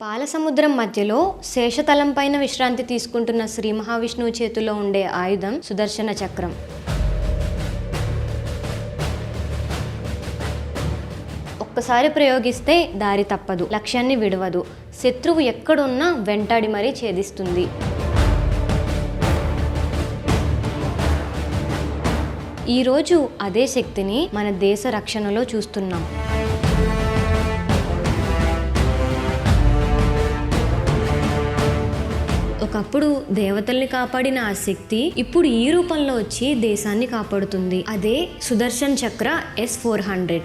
పాలసముద్రం మధ్యలో శేషతలం పైన విశ్రాంతి తీసుకుంటున్న శ్రీ మహావిష్ణువు చేతిలో ఉండే ఆయుధం సుదర్శన చక్రం. ఒక్కసారి ప్రయోగిస్తే దారి తప్పదు లక్ష్యాన్ని విడవదు. శత్రువు ఎక్కడున్నా వెంటాడి మరీ ఛేదిస్తుంది. ఈరోజు అదే శక్తిని మన దేశ రక్షణలో చూస్తున్నాం. ఒకప్పుడు దేవతల్ని కాపాడిన ఆ శక్తి ఇప్పుడు ఈ రూపంలో వచ్చి దేశాన్ని కాపాడుతుంది. అదే Sudarshan Chakra S four hundred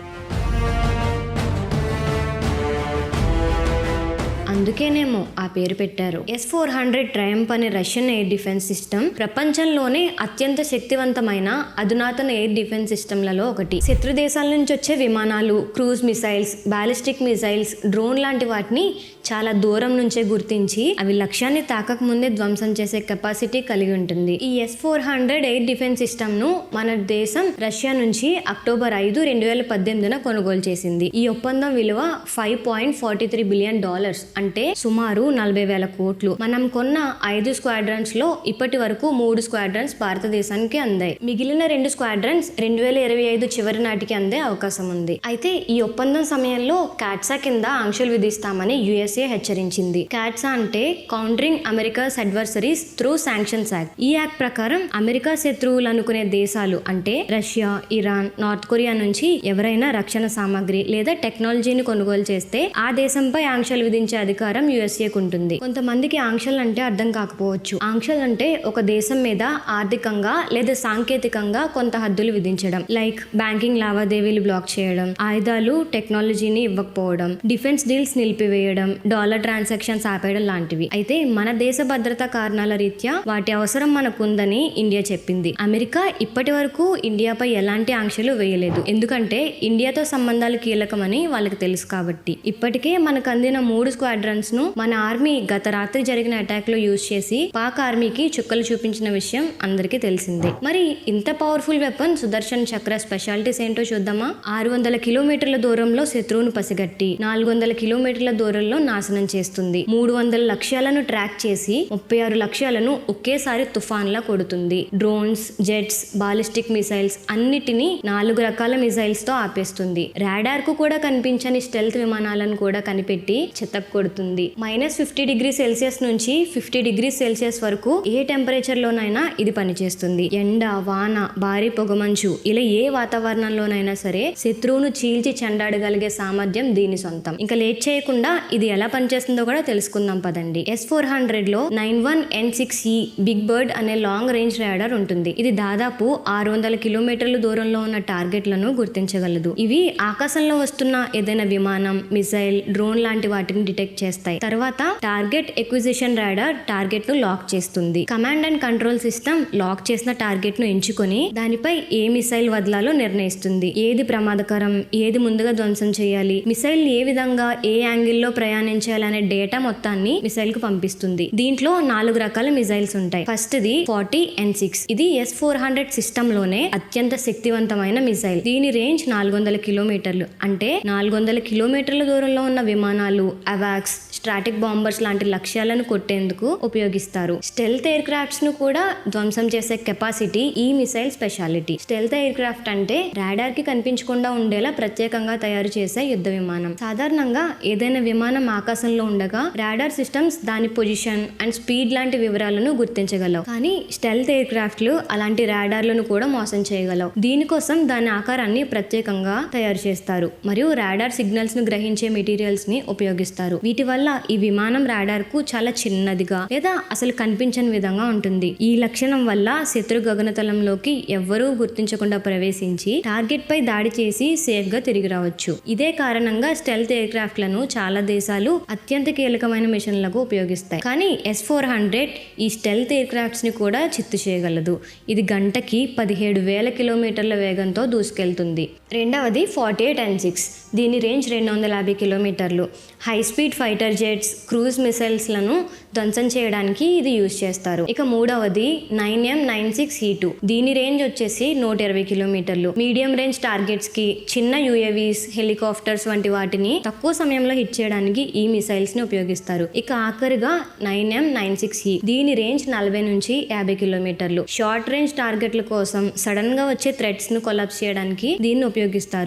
అందుకేనేమో ఆ పేరు పెట్టారు. ఎస్ ఫోర్ హండ్రెడ్ ట్రయంప్ అనే రష్యన్ ఎయిర్ డిఫెన్స్ సిస్టమ్ ప్రపంచంలోనే అత్యంత శక్తివంతమైన అధునాతన ఎయిర్ డిఫెన్స్ సిస్టమ్లలో ఒకటి. శత్రు దేశాల నుంచి వచ్చే విమానాలు cruise missiles ballistic missiles drone లాంటి వాటిని చాలా దూరం నుంచే గుర్తించి అవి లక్ష్యాన్ని తాకక ముందే ధ్వంసం చేసే కెపాసిటీ కలిగి ఉంటుంది. ఈ S four hundred air defence సిస్టమ్ను మన దేశం రష్యా నుంచి అక్టోబర్ ఐదు రెండు వేల పద్దెనిమిదిన కొనుగోలు చేసింది. ఈ ఒప్పందం విలువ five point forty three billion dollars అంటే సుమారు నలభై వేల కోట్లు. మనం కొన్న ఐదు స్క్వాడ్రన్స్లో ఇప్పటి వరకు మూడు స్క్వాడ్రన్స్ భారతదేశానికి అందాయి. మిగిలిన రెండు స్క్వాడ్రన్స్ రెండు వేల ఇరవై ఐదు చివరి నాటికి అందే అవకాశం ఉంది. అయితే ఈ ఒప్పందం సమయంలో క్యాట్సా కింద ఆంక్షలు విధిస్తామని యుఎస్ఏ హెచ్చరించింది. క్యాట్సా అంటే countering America's adversaries through sanctions act ఈ యాక్ట్ ప్రకారం అమెరికా శత్రువులు అనుకునే దేశాలు అంటే రష్యా ఇరాన్ నార్త్ కొరియా నుంచి ఎవరైనా రక్షణ సామాగ్రి లేదా టెక్నాలజీని కొనుగోలు చేస్తే ఆ దేశంపై ఆంక్షలు విధించే అధికారం యుఎస్ఏకు ఉంటుంది. కొంతమందికి ఆంక్షలు అంటే అర్థం కాకపోవచ్చు. ఆంక్షలు అంటే ఒక దేశం మీద ఆర్థికంగా లేదా సాంకేతికంగా కొంత హద్దులు విధించడం. లైక్ బ్యాంకింగ్ లావాదేవీలు బ్లాక్ చేయడం ఆయుధాలు టెక్నాలజీని ఇవ్వకపోవడం డిఫెన్స్ డీల్స్ నిలిపివేయడం డాలర్ ట్రాన్సాక్షన్స్ ఆపేయడం లాంటివి. అయితే మన దేశ భద్రతా కారణాల రీత్యా వాటి అవసరం మనకుందని ఇండియా చెప్పింది. అమెరికా ఇప్పటి వరకు ఇండియాపై ఎలాంటి ఆంక్షలు వేయలేదు. ఎందుకంటే ఇండియాతో సంబంధాలు కీలకమని వాళ్ళకి తెలుసు కాబట్టి. ఇప్పటికే మనకు అందిన మూడు స్క్వాడ్ స్క్వాడ్రన్స్ను మన ఆర్మీ గత రాత్రి జరిగిన అటాక్లో యూజ్ చేసి పాక్ ఆర్మీకి చుక్కలు చూపించిన విషయం అందరికీ తెలిసిందే. మరి ఇంత powerful weapon Sudarshan Chakra specialities ఏంటో చూద్దామా? ఆరు వందల కిలోమీటర్ల దూరంలో శత్రువును పసిగట్టి నాలుగు వందల కిలోమీటర్ల దూరంలో నాశనం చేస్తుంది. మూడు వందల లక్ష్యాలను ట్రాక్ చేసి ముప్పై ఆరు లక్ష్యాలను ఒకేసారి తుఫాన్లా కొడుతుంది. డ్రోన్స్ జెట్స్ బాలిస్టిక్ మిసైల్స్ అన్నిటినీ నాలుగు రకాల మిసైల్స్తో ఆపేస్తుంది. రాడార్కు కూడా కనిపించని స్టెల్త్ విమానాలను కూడా కనిపెట్టి చెత్తకు కొడుతుంది మైనస్ ఫిఫ్టీ డిగ్రీ సెల్సియస్ నుంచి ఫిఫ్టీ డిగ్రీ సెల్సియస్ వరకు ఏ టెంపరేచర్ లోనైనా ఇది పనిచేస్తుంది. ఎండ వాన భారీ పొగమంచు ఇలా ఏ వాతావరణంలోనైనా సరే శత్రువును చీల్చి చెండాడగలిగే సామర్థ్యం దీని సొంతం. ఇంకా లేట్ చేయకుండా ఇది ఎలా పనిచేస్తుందో కూడా తెలుసుకుందాం పదండి. ఎస్ ఫోర్ హండ్రెడ్లో నైన్ వన్ ఎన్ సిక్స్ ఈ బిగ్ బర్డ్ అనే లాంగ్ రేంజ్ రాడార్ ఉంటుంది. ఇది దాదాపు ఆరు వందల కిలోమీటర్ల దూరంలో ఉన్న టార్గెట్లను గుర్తించగలదు. ఇవి ఆకాశంలో వస్తున్న ఏదైనా విమానం మిసైల్ డ్రోన్ లాంటి వాటిని డిటెక్ట్ చేస్తాయి. తర్వాత టార్గెట్ ఎక్విజిషన్ రాడార్ టార్గెట్ను లాక్ చేస్తుంది. Command and control system lock చేసిన టార్గెట్ను ఎంచుకొని దానిపై ఏ మిసైల్ వదలాలో నిర్ణయిస్తుంది. ఏది ప్రమాదకరం ఏది ముందుగా ధ్వంసం చేయాలి మిసైల్ ఏ విధంగా ఏ యాంగిల్లో ప్రయాణించాలనే డేటా మొత్తాన్ని మిసైల్కు పంపిస్తుంది. దీంట్లో నాలుగు రకాల మిసైల్స్ ఉంటాయి. First the forty N six. ఇది ఎస్ ఫోర్ హండ్రెడ్ సిస్టమ్లోనే అత్యంత శక్తివంతమైన మిసైల్. దీని రేంజ్ నాలుగు వందల కిలోమీటర్లు. అంటే నాలుగు వందల కిలోమీటర్ల దూరంలో ఉన్న విమానాలు అవాక్స్ స్ట్రాటిక్ బాంబర్స్ లాంటి లక్ష్యాలను కొట్టేందుకు ఉపయోగిస్తారు. స్టెల్త్ ఎయిర్ క్రాఫ్ట్స్ను కూడా ధ్వంసం చేసే కెపాసిటీ ఈ missile speciality. Stealth aircraft అంటే రాడార్కి కనిపించకుండా ఉండేలా ప్రత్యేకంగా తయారు చేసే యుద్ధ విమానం. సాధారణంగా ఏదైనా విమానం ఆకాశంలో ఉండగా రాడార్ సిస్టమ్స్ దాని పొజిషన్ అండ్ స్పీడ్ లాంటి వివరాలను గుర్తించగలవు. కానీ స్టెల్త్ ఎయిర్ క్రాఫ్ట్లు అలాంటి రాడార్లను కూడా మోసం చేయగలవు. దీనికోసం దాని ఆకారాన్ని ప్రత్యేకంగా తయారు చేస్తారు. మరియు రాడార్ సిగ్నల్స్ను గ్రహించే మెటీరియల్స్ని ఉపయోగిస్తారు. వీటి వల్ల ఈ విమానం రాడార్కు చాలా చిన్నదిగా లేదా అసలు కనిపించని విధంగా ఉంటుంది. ఈ లక్షణం వల్ల శత్రు గగనతలంలోకి ఎవ్వరూ గుర్తించకుండా ప్రవేశించి టార్గెట్ పై దాడి చేసి సేఫ్గా తిరిగి రావచ్చు. ఇదే కారణంగా స్టెల్త్ ఎయిర్ క్రాఫ్ట్లను చాలా దేశాలు అత్యంత కీలకమైన మిషన్లకు ఉపయోగిస్తాయి. కానీ ఎస్ ఫోర్ హండ్రెడ్ ఈ స్టెల్త్ ఎయిర్ క్రాఫ్ట్స్ని కూడా చిత్తు చేయగలదు. ఇది గంటకి పదిహేడు వేల కిలోమీటర్ల వేగంతో దూసుకెళ్తుంది. రెండవది ఫార్టీ ఎయిట్ అండ్ సిక్స్ దీని రేంజ్ రెండు వందల యాభై కిలోమీటర్లు high speed fighter jets cruise మిసైల్స్లను ధ్వంసం చేయడానికి ఇది యూజ్ చేస్తారు. ఇక మూడవది nine M nine six E two దీని రేంజ్ వచ్చేసి నూట ఇరవై కిలోమీటర్లు. మీడియం రేంజ్ టార్గెట్స్కి చిన్న యూఏవీస్ హెలికాప్టర్స్ వంటి వాటిని తక్కువ సమయంలో హిట్ చేయడానికి ఈ మిసైల్స్ని ఉపయోగిస్తారు. ఇక ఆఖరిగా నైన్ ఎం నైన్ సిక్స్ ఈ దీని రేంజ్ నలభై నుంచి యాభై కిలోమీటర్లు. షార్ట్ రేంజ్ టార్గెట్ల కోసం సడన్గా వచ్చే థ్రెట్స్ను కొలాప్స్ చేయడానికి దీన్ని ఉపయోగిస్తారు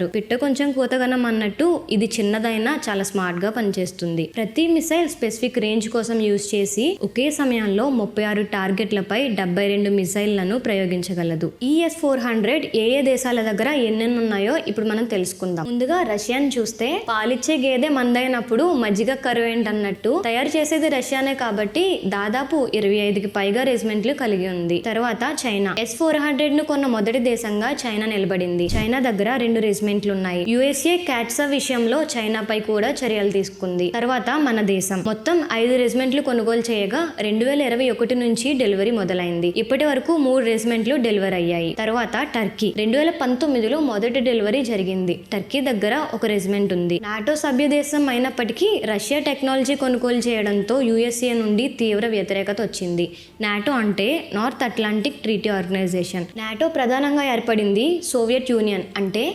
పిట్ట కొంచెం కూతగనం అన్నట్టు ఇది చిన్నదైనా చాలా స్మార్ట్గా పనిచేస్తుంది. ప్రతి మిసైల్ స్పెసిఫిక్ రేంజ్ కోసం యూజ్ చేసి ఒకే సమయంలో ముప్పై ఆరు టార్గెట్లపై డెబ్బై రెండు మిసైళ్ళను ప్రయోగించగలదు. ఈఎస్ ఫోర్ హండ్రెడ్ ఏ ఏ దేశాల దగ్గర ఎన్నెన్ని ఉన్నాయో ఇప్పుడు మనం తెలుసుకుందాం. ముందుగా రష్యాని చూస్తే పాలిచ్చే గేదె మందైనప్పుడు మజ్జిగ కరువు ఏంటన్నట్టు తయారు చేసేది రష్యానే కాబట్టి దాదాపు ఇరవై ఐదుకి పైగా రెజిమెంట్లు కలిగి ఉంది. తర్వాత చైనా. ఎస్ ఫోర్ హండ్రెడ్ను కొన్న మొదటి దేశంగా చైనా నిలబడింది. చైనా దగ్గర రెండు రెజిమెంట్లు ఉన్నాయి యుఎస్ఏ క్యాట్సా విషయంలో చైనాపై కూడా చర్యలు తీసుకుంది. తర్వాత మన దేశం. మొత్తం ఐదు రెజిమెంట్లు కొనుగోలు చేయగా రెండు వేల ఇరవై ఒకటి నుంచి డెలివరీ మొదలైంది. ఇప్పటి వరకు మూడు రెజిమెంట్లు డెలివరీ అయ్యాయి. తర్వాత టర్కీ. రెండు వేల పంతొమ్మిదిలో మొదటి డెలివరీ జరిగింది. టర్కీ దగ్గర ఒక రెజిమెంట్ ఉంది. నాటో సభ్య దేశం అయినప్పటికీ రష్యా టెక్నాలజీ కొనుగోలు చేయడంతో యుఎస్ఏ నుండి తీవ్ర వ్యతిరేకత వచ్చింది. నాటో అంటే North Atlantic Treaty Organization. NATO ప్రధానంగా ఏర్పడింది సోవియట్ యూనియన్. అంటే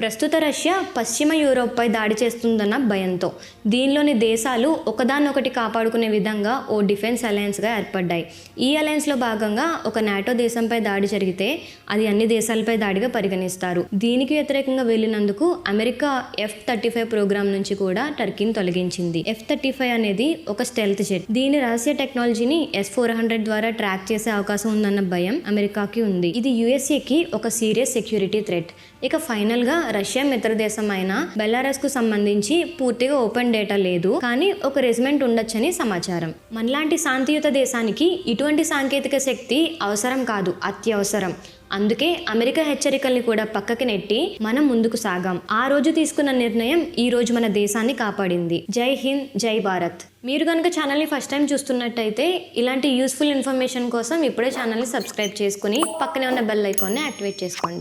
ప్రస్తుత రష్యా పశ్చిమ యూరోప్పై దాడి చేస్తుందన్న భయంతో. దీనిలోని దేశాలు ఒకదాన్నొకటి కాపాడుకునే విధంగా ఓ డిఫెన్స్ అలయన్స్గా ఏర్పడ్డాయి. ఈ అలయన్స్లో భాగంగా ఒక నాటో దేశంపై దాడి జరిగితే అది అన్ని దేశాలపై దాడిగా పరిగణిస్తారు. దీనికి వ్యతిరేకంగా వెళ్ళినందుకు America F thirty five program నుంచి కూడా టర్కీని తొలగించింది. ఎఫ్ థర్టీ ఫైవ్ అనేది ఒక స్టెల్త్ జెట్. దీని రహస్య టెక్నాలజీని ఎస్ ఫోర్ హండ్రెడ్ ద్వారా ట్రాక్ చేసే అవకాశం ఉందన్న భయం అమెరికాకి ఉంది. ఇది యుఎస్ఏకి ఒక సీరియస్ సెక్యూరిటీ థ్రెట్. ఇక ఫైనల్గా రష్యా మిత్ర దేశం అయిన బెలారస్కు సంబంధించి పూర్తిగా ఓపెన్ డేటా లేదు. కానీ ఒక రెజిమెంట్ ఉండొచ్చని సమాచారం. మనలాంటి శాంతియుత దేశానికి ఇటువంటి సాంకేతిక శక్తి అవసరం కాదు అత్యవసరం. అందుకే అమెరికా హెచ్చరికల్ని కూడా పక్కకి నెట్టి మనం ముందుకు సాగాం. ఆ రోజు తీసుకున్న నిర్ణయం ఈ రోజు మన దేశాన్ని కాపాడింది. జై హింద్ జై భారత్. మీరు కనుక ఛానల్ని ఫస్ట్ టైం చూస్తున్నట్టయితే ఇలాంటి యూస్ఫుల్ ఇన్ఫర్మేషన్ కోసం ఇప్పుడే ఛానల్ని సబ్స్క్రైబ్ చేసుకుని పక్కనే ఉన్న బెల్ ఐకాన్ని యాక్టివేట్ చేసుకోండి.